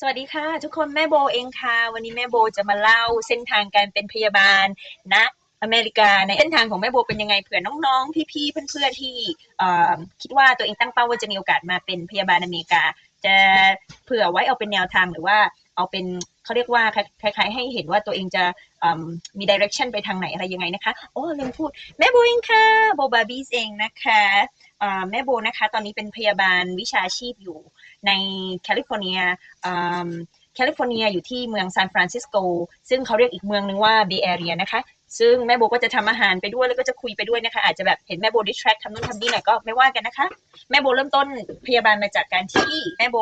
สวัสดีค่ะ ทุกคนแม่โบเองค่ะ วันนี้แม่โบจะมาเล่าเส้นทางการเป็นพยาบาลณอเมริกาในเส้นทางของแม่โบเป็นยังไงเผื่อน้องๆ พี่ๆเพื่อนๆที่เอ่อคิดว่าตัวเองตั้งเป้าว่าจะมีโอกาสมาเป็นพยาบาลอเมริกา จะเผื่อไว้เอาเป็นแนวทางหรือว่าเอาเป็น เขาเรียกว่าคล้ายๆให้เห็นว่าตัวเองจะมีดิเรกชันไปทางไหนอะไรยังไงนะคะ โอ้ลืมพูด แม่โบเองค่ะโบบาร์บี้เองนะคะแม่โบนะคะ ตอนนี้เป็นพยาบาลวิชาชีพอยู่ในแคลิฟอร์เนียแคลิฟอร์เนียอยู่ที่เมืองซานฟรานซิสโกซึ่งเขาเรียกอีกเมืองนึงว่าเบย์แอเรียนะคะ ซึ่งแม่โบก็จะทำอาหารไปด้วยแล้วก็จะคุยไปด้วยนะคะ อาจจะแบบเห็นแม่โบดิสแทรกทำนู่นทำนี่หน่อยก็ไม่ว่ากันนะคะ แม่โบเริ่มต้นพยาบาลมาจากการที่แม่โบ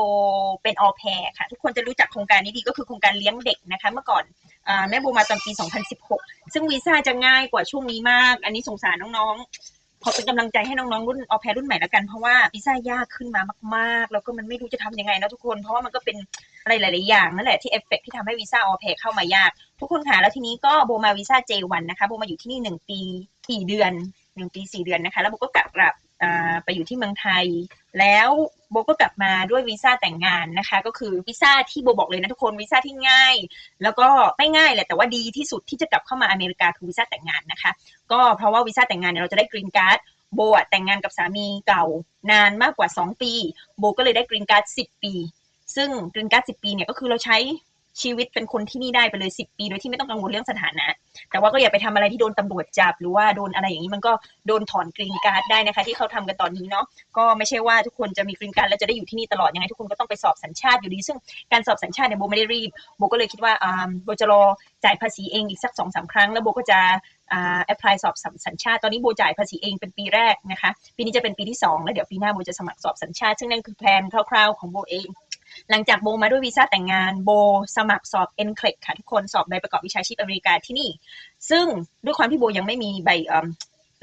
เป็นออแพรค่ะ ทุกคนจะรู้จักโครงการนี้ดีก็คือโครงการเลี้ยงเด็กนะคะ เมื่อก่อนอแม่โบมาตอนปี 2016 ซึ่งวีซ่าจะง่ายกว่าช่วงนี้มาก อันนี้สงสารน้องๆ ขอเป็นกำลังใจให้น้องๆรุ่นออแพรรุ่นใหม่ละกันเพราะว่าวีซ่ายากขึ้นมามากๆ แล้วก็มันไม่รู้จะทำยังไงนะทุกคนเพราะว่ามันก็เป็นอะไรหลาย ๆ อย่างนั่นแหละที่เอฟเฟกที่ทำให้วีซ่าออแพรเข้ามายาก ทุกคนค่ะแล้วทีนี้ก็โบมาวีซ่า J1 นะคะโบมาอยู่ที่นี่หนึ่งปีสี่เดือนหนึ่งปีสี่เดือนนะคะ แล้วโบก็กลับ ไปอยู่ที่เมืองไทย แล้วโบก็กลับมาด้วยวีซ่าแต่งงานนะคะ ก็คือวีซ่าที่โบบอกเลยนะทุกคนวีซ่าที่ง่าย แล้วก็ไม่ง่ายแหละแต่ว่าดีที่สุดที่จะกลับเข้ามาอเมริกาคือวีซ่าแต่งงานนะคะ ก็เพราะว่าวีซ่าแต่งงานเนี่ยเราจะได้กรีนการ์ดโบอะแต่งงานกับสามีเก่านานมากกว่า 2 ปี โบก็เลยได้กรีนการ์ด10 ปี ซึ่งกรีนการ์ด10 ปีเนี่ยก็คือเราใช้ ชีวิตเป็นคนที่นี่ได้ไปเลย10ปี โดยที่ไม่ต้องกังวลเรื่องสถานะ แต่ว่าก็อย่าไปทำอะไรที่โดนตำรวจจับ หรือว่าโดนอะไรอย่างนี้มันก็โดนถอนกรีนการ์ดได้นะคะ ที่เขาทำกันตอนนี้เนาะก็ไม่ใช่ว่าทุกคนจะมีกรีนการ์ดแล้วจะได้อยู่ที่นี่ตลอดยังไงทุกคนก็ต้องไปสอบสัญชาติอยู่ดี ซึ่งการสอบสัญชาติเนี่ยโบไม่ได้รีบโบก็เลยคิดว่าอ่าโบจะรอจ่ายภาษีเองอีกสักสองสามครั้ง แล้วโบก็จะอ่าแอพพลายสอบสัญชาติ ตอนนี้โบจ่ายภาษีเองเป็นปีแรกนะคะ ปีนี้จะเป็นปีที่ 2 แล้วเดี๋ยวปีหน้าโบจะสมัครสอบสัญชาติ ซึ่งนั่นคือแพลนคร่าวๆของโบเอง หลังจากโบมาด้วยวีซ่าแต่งงานโบสมัครสอบ n c l e ค่ะทุกคนสอบใบประกอบวิชาชีพอเมริกาที่นี่ ซึ่งด้วยความที่โบยังไม่มีใบ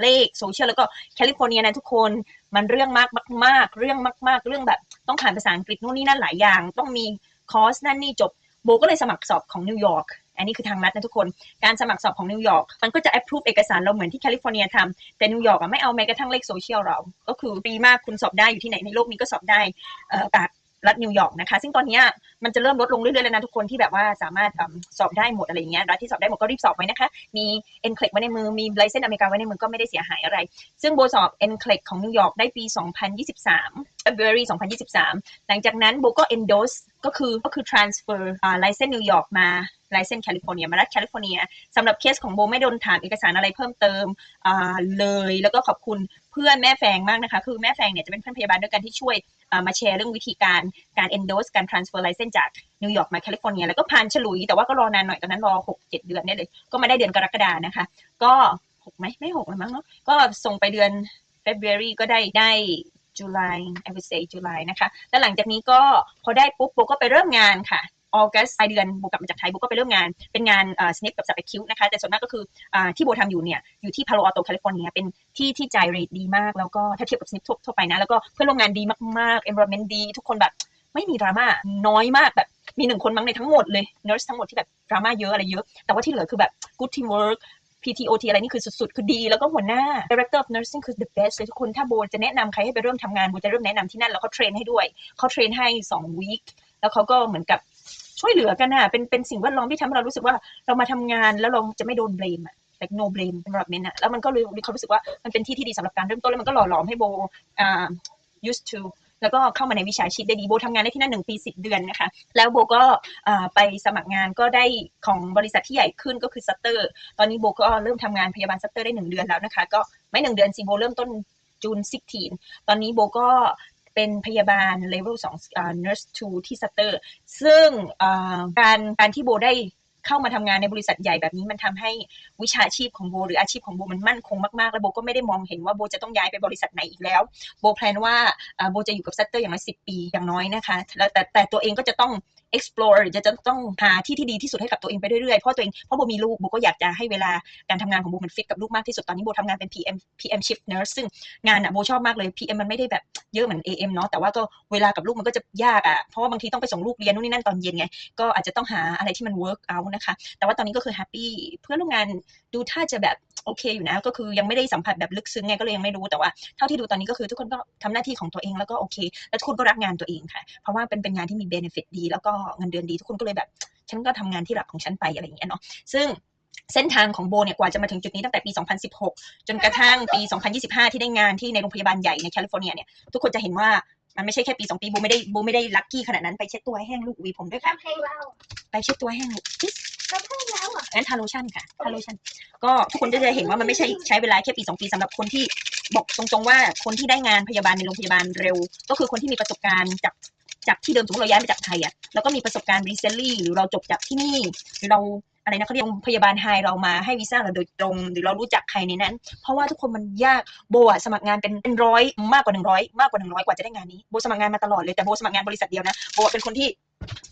เลขโซเชียลแล้วก็แคลิฟอร์เนียนะทุกคนมันเรื่องมากมากเรื่องมาก ๆ เรื่องแบบ ต้องผ่านภาษาอังกฤษนู่นนี่นั่นหลายอย่าง ต้องมีคอร์สนั่นนี่จบโบก็เลยสมัครสอบของนิวยอร์กอันนี้คือทางลัดนะทุกคน การสมัครสอบของนิวยอร์กมันก็จะ approve เอกสารเราเหมือนที่แคลิฟอร์เนียทำแต่นิวยอร์กอะไม่เอาแม้กระทั่งเลขโซเชียลเรา ก็คือดีมากคุณสอบได้อยู่ที่ไหนในโลกนี้ก็สอบได้เอ่อจาก รัฐนิวยอร์กนะคะ ซึ่งตอนนี้มันจะเริ่มลดลงเรื่อยๆแล้วนะทุกคนที่แบบว่าสามารถสอบได้หมดอะไรอย่างเงี้ยรัฐที่สอบได้หมดก็รีบสอบไว้นะคะ มี n c l e ไว้ในมือ มีไลเซนอเมริกาไว้ในมือก็ไม่ได้เสียหายอะไร ซึ่งโบสอบ n c l e ของนิวยอร์กได้ปี 2023 February 2023 หลังจากนั้นโบก็ endorse ก็คือก็คือ transfer อ่าไลเซนนิวยอร์กมาไลเซนแคลิฟอร์เนียมารัฐแคลิฟอร์เนียสำหรับเคสของโบไม่โดนถามเอกสารอะไรเพิ่มเติมเลย แล้วก็ขอบคุณเพื่อนแม่แฟงมากนะคะ คือแม่แฟงเนี่ยจะเป็นเพื่อนพยาบาลด้วยกันที่ช่วย มาแชร์เรื่องวิธีการการ endorse การ transfer license จากนิวยอร์กมาแคลิฟอร์เนีย แล้วก็ผ่านฉลุย แต่ว่าก็รอนานหน่อยตอนนั้นรอ 6 7 เดือนเนี่ยเลย ก็มาได้เดือนกรกฎานะคะ ก็6ไหมไม่6เลยมั้งเนาะก็ส่งไปเดือน February ก็ได้ได้จุลาย I would say จุลายนะคะ แล้วหลังจากนี้ก็พอได้ปุ๊บโบก็ไปเริ่มงานค่ะ ออกัสปลายเดือนโบกลับมาจากไทยโบก็ไปเริ่มงานเป็นงานเอ่อสเนปกับสับคิวนะคะแต่ส่วนมากก็คืออ่าที่โบทำอยู่เนี่ยอยู่ที่พาโลอัลโตแคลิฟอร์เนียเป็นที่ที่จ่ายเรทดีมากแล้วก็ถ้าเทียบกับสเนปทั่วไปนะแล้วก็เพื่อนร่วมงานดีมากๆ environment ดี ทุกคนแบบไม่มีดราม่าน้อยมากแบบมีหนึ่งคนมั้งในทั้งหมดเลย nurse ทั้งหมดที่แบบดราม่าเยอะอะไรเยอะแต่ว่าที่เหลือคือแบบ good teamwork PTOT อะไรนี่คือสุดๆ คือดี แล้วก็หัวหน้า Director of Nursing คือ the best เลยทุกคน ถ้าโบจะแนะนำใครให้ไปเริ่มทำงานโบจะเริ่มแนะนำที่นั่น แล้วเขาเทรนให้ด้วย เขาเทรนให้2 week แล้วเขาก็เหมือนกับ ช่วยเหลือกันน่ะเป็นเป็นสิ่งแวดล้อมที่ทำให้เรารู้สึกว่าเรามาทำงานแล้วเราจะไม่โดน blame อะ like no blame environment อะแล้วมันก็เลยมีความรู้สึกว่ามันเป็นที่ที่ดีสำหรับการเริ่มต้นแล้วมันก็หล่อหลอมให้โบอ่า used to แล้วก็เข้ามาในวิชาชีพได้ดีโบทำงานได้ที่นั่นหนึ่งปีสิบเดือนนะคะ แล้วโบก็อ่าไปสมัครงานก็ได้ของบริษัทที่ใหญ่ขึ้นก็คือซัตเตอร์ ตอนนี้โบก็เริ่มทำงานพยาบาลซัตเตอร์ได้หนึ่งเดือนแล้วนะคะ ก็ไม่หนึ่งเดือนสิโบเริ่มต้นจูนซิกทีนตอนนี้โบก็ เป็นพยาบาลเลเวลสองอ่า nurse two ที่สตเตอร์ ซึ่งการการที่โบได้เข้ามาทำงานในบริษัทใหญ่แบบนี้มันทำให้วิชาชีพของโบ หรืออาชีพของโบมันมั่นคงมากๆ แล้วโบก็ไม่ได้มองเห็นว่าโบจะต้องย้ายไปบริษัทไหนอีกแล้ว โบแพลนว่าอ่าโบจะอยู่กับซัตเตอร์อย่างน้อยสิปีอย่างน้อยนะคะแล้วแต่แต่ตัวเองก็จะต้อง explore จะจะต้องหาที่ที่ดีที่สุดให้กับตัวเองไปเรื่อยๆ เพราะตัวเองเพราะโบมีลูกโบก็อยากจะให้เวลาการทำงานของโบมันฟิตกับลูกมากที่สุดตอนนี้โบทำงานเป็น PM PM shift nurse ซึ่งงานอะโบชอบมากเลย PM มันไม่ได้แบบเยอะเหมือน AM เนาะแต่ว่าก็เวลากับลูกมันก็จะยากอะเพราะว่าบางทีต้องไปส่งลูกเรียนนู่นนี่นั่นตอนเย็นไงก็อาจจะต้องหาอะไรที่มัน work out นะคะแต่ว่าตอนนี้ก็คือแฮปปี้เพื่อนร่วมงานดูถ้าจะแบบโอเคอยู่นะก็คือยังไม่ได้สัมผัสแบบลึกซึ้งไงก็เลยยังไม่รู้แต่ว่าเท่าที่ดูตอนนี้ก็คือทุกคนก็ทำหน้าที่ของตัวเองแล้วก็โอเค แล้วทุกคนก็รักงานตัวเองค่ะ เพราะว่าเป็นเป็นงานที่มี benefit ดี แล้วก็เงินเดือนดีทุกคนก็เลยแบบ ฉันก็ทำงานที่รักของฉันไปอะไรอย่างเงี้ยเนาะซึ่งเส้นทางของโบเนี่ยกว่าจะมาถึงจุดนี้ตั้งแต่ปี 2016 จนกระทั่งปี 2025 ที่ได้งานที่ในโรงพยาบาลใหญ่ในแคลิฟอร์เนียเนี่ยทุกคนจะเห็นว่ามันไม่ใช่แค่ปีสองปีโบไม่ได้โบไม่ได้ลัคกี้ขนาดนั้นไปเช็ดตัวให้แห้งลูกหวีผมด้วยค่ะทำเพลงแล้วไปเช็ดตัวให้แห้งลูกทำเพลงแล้วอะอันนั้นทาโลชั่นค่ะทาโลชั่นก็ทุกคนก็จะเห็นว่ามันไม่ใช่ใช้เวลาแค่ปีสองปีสำหรับคนที่บอกตรงๆว่าคนที่ได้งานพยาบาลในโรงพยาบาลเร็ว ก็คือคนที่มีประสบการณ์จาก จากที่เดิมสมมติเราย้ายมาจากไทยอะแล้วก็มีประสบการณ์ recently หรือเราจบจากที่นี่หรือเราอะไรนะเขาเรียกพยาบาลไทยเรามาให้วีซ่าเราโดยตรง หรือเรารู้จักใครในนั้น เพราะว่าทุกคนมันยากโบอะสมัครงานเป็นเป็นร้อยมากกว่าหนึ่งร้อยมากกว่าหนึ่งร้อยกว่าจะได้งานนี้โบสมัครงานมาตลอดเลยแต่โบสมัครงานบริษัทเดียวนะโบเป็นคนที่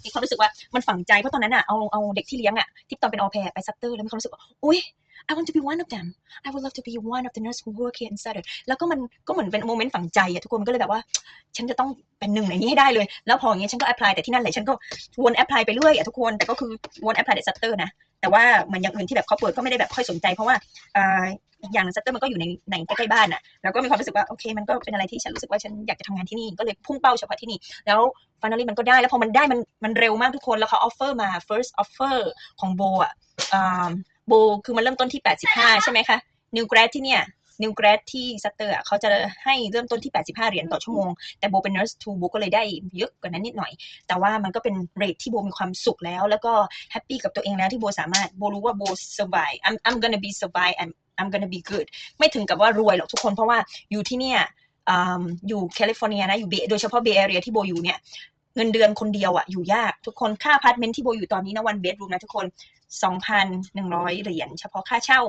มีความรู้สึกว่ามันฝังใจเพราะตอนนั้นอะเอาเอาเด็กที่เลี้ยงอะที่ตอนเป็นออแพรไปซัตเตอร์แล้วมีความรู้สึกว่าอุ้ย I want to be one of them I would love to be one of the nurse who work here in Sutter แล้วก็มันก็เหมือนเป็นโมเมนต์ฝังใจอะทุกคนก็เลยแบบว่า ฉันจะต้องเป็นหนึ่งในนี้ให้ได้เลย แล้วพออย่างเงี้ยฉันก็ apply แต่ที่นั่นเลยฉันก็วน apply ไปเรื่อยอะทุกคนแต่ก็คือวน apply แต่ Sutter นะแต่ว่ามันอย่างอื่นที่แบบเขาเปิดก็ไม่ได้แบบค่อยสนใจเพราะว่าอ่าอีกอย่างซัตเตอร์มันก็อยู่ในในใกล้ๆบ้านอะแล้วก็มีความรู้สึกว่าโอเคมันก็เป็นอะไรที่ฉันรู้สึกว่าฉันอยากจะทำงานที่นี่ก็เลยพุ่งเป้าเฉพาะที่นี่แล้วฟ i น a ลี่มันก็ได้แล้วพอมันได้มันมันเร็วมากทุกคนแล้วเขา offer มา first offer ของโบอะ โบคือมันเริ่มต้นที่ 85 ใช่ไหมคะ new grad ที่เนี่ย new grad ที่ซัตเตอร์อะเขาจะให้เริ่มต้นที่ 85 เหรียญต่อชั่วโมง แต่โบเป็น nurse two โบก็เลยได้เยอะกว่านั้นนิดหน่อย แต่ว่ามันก็เป็นเรทที่โบมีความสุขแล้ว แล้วก็แฮปปี้กับตัวเองแล้วที่โบสามารถโบรู้ว่าโบ survive I'm I'm gonna be survive I'm I'm gonna be good ไม่ถึงกับว่ารวยหรอกทุกคนเพราะว่าอยู่ที่เนี่ยอืมอยู่แคลิฟอร์เนียนะอยู่เบโดยเฉพาะเบย์แอเรียที่โบอยู่เนี่ย เงินเดือนคนเดียวอะอยู่ยากทุกคนค่าพาร์ตเมนต์ที่โบอยู่ตอนนี้นะวันเบดรูมนะทุกคน 2,100 เหรียญเฉพาะค่าเช่า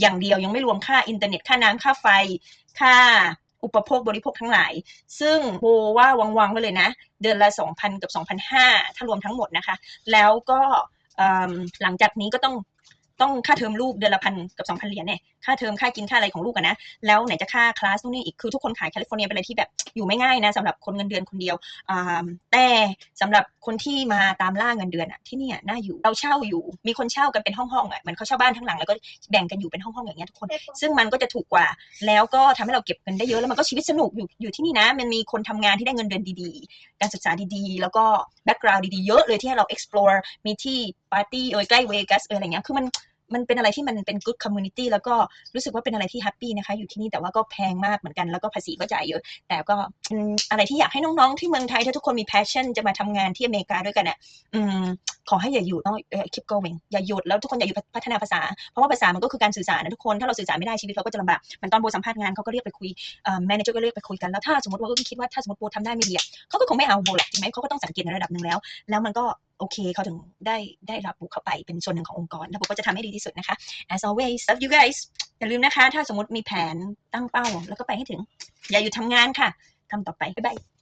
อย่างเดียวยังไม่รวมค่าอินเทอร์เน็ตค่าน้ำค่าไฟ ค่าอุปโภคบริโภคทั้งหลาย ซึ่งโบว่าวังๆไว้เลยนะ เดือนละ2,000กับ2,500ถ้ารวมทั้งหมดนะคะ แล้วก็หลังจากนี้ก็ต้อง ต้องค่าเทอมลูกเดือนละพันกับสองพันเหรียญเนี่ยค่าเทอมค่ากินค่าอะไรของลูกอะนะแล้วไหนจะค่าคลาสนู่นนี่อีกคือทุกคนขายแคลิฟอร์เนียเป็นอะไรที่แบบอยู่ไม่ง่ายนะสำหรับคนเงินเดือนคนเดียวอ่าแต่สำหรับคนที่มาตามล่าเงินเดือนอะที่เนี่ยน่าอยู่เราเช่าอยู่ มีคนเช่ากันเป็นห้องๆอะเหมือนเขาเช่าบ้านทั้งหลังแล้วก็แบ่งกันอยู่เป็นห้องๆอย่างเงี้ยทุกคน ซึ่งมันก็จะถูกกว่า แล้วก็ทำให้เราเก็บเงินได้เยอะแล้วมันก็ชีวิตสนุกอยู่อยู่ที่นี่นะ มันมีคนทำงานที่ได้เงินเดือนดีๆ การศึกษาดีๆ แล้วก็ แบ็กกราวด์ดีๆ เยอะเลยที่ให้เรา explore มีที่ปาร์ตี้เอยใกล้เวกัสเอยอะไรเงี้ยคือมัน มันเป็นอะไรที่มันเป็น good community แล้วก็รู้สึกว่าเป็นอะไรที่แฮปปี้นะคะ อยู่ที่นี่แต่ว่าก็แพงมากเหมือนกันแล้วก็ภาษีก็จ่ายเยอะ แต่ก็อะไรที่อยากให้น้องๆ ที่เมืองไทยถ้าทุกคนมี passion จะมาทำงานที่อเมริกาด้วยกันเนี่ยอืมขอให้อย่าหยุดต้องเอ่อ keep going อย่าหยุดแล้วทุกคนอย่าหยุดพัฒนาภาษา เพราะว่าภาษามันก็คือการสื่อสารนะทุกคน ถ้าเราสื่อสารไม่ได้ชีวิตเราก็จะลำบากเหมือนตอนโบสัมภาษณ์งานเขาก็เรียกไปคุยเอ่อ manager ก็เรียกไปคุยกันแล้วถ้าสมมติว่าก็คิดว่าถ้าสมมติโบทำได้ไม่ดีเขาก็คงไม่เอาโบหรอกใช่ไหมเขาก็ต้องสังเกตในระดับหนึ่งแล้ว แล้วมันก็ โอเคเขาถึงได้ได้รับบุกเข้าไปเป็นส่วนหนึ่งขององค์กร แล้วผมก็จะทำให้ดีที่สุดนะคะ as always love you guys อย่าลืมนะคะ ถ้าสมมติมีแผนตั้งเป้า แล้วก็ไปให้ถึง อย่าหยุดทำงานค่ะทำต่อไป บ๊ายบาย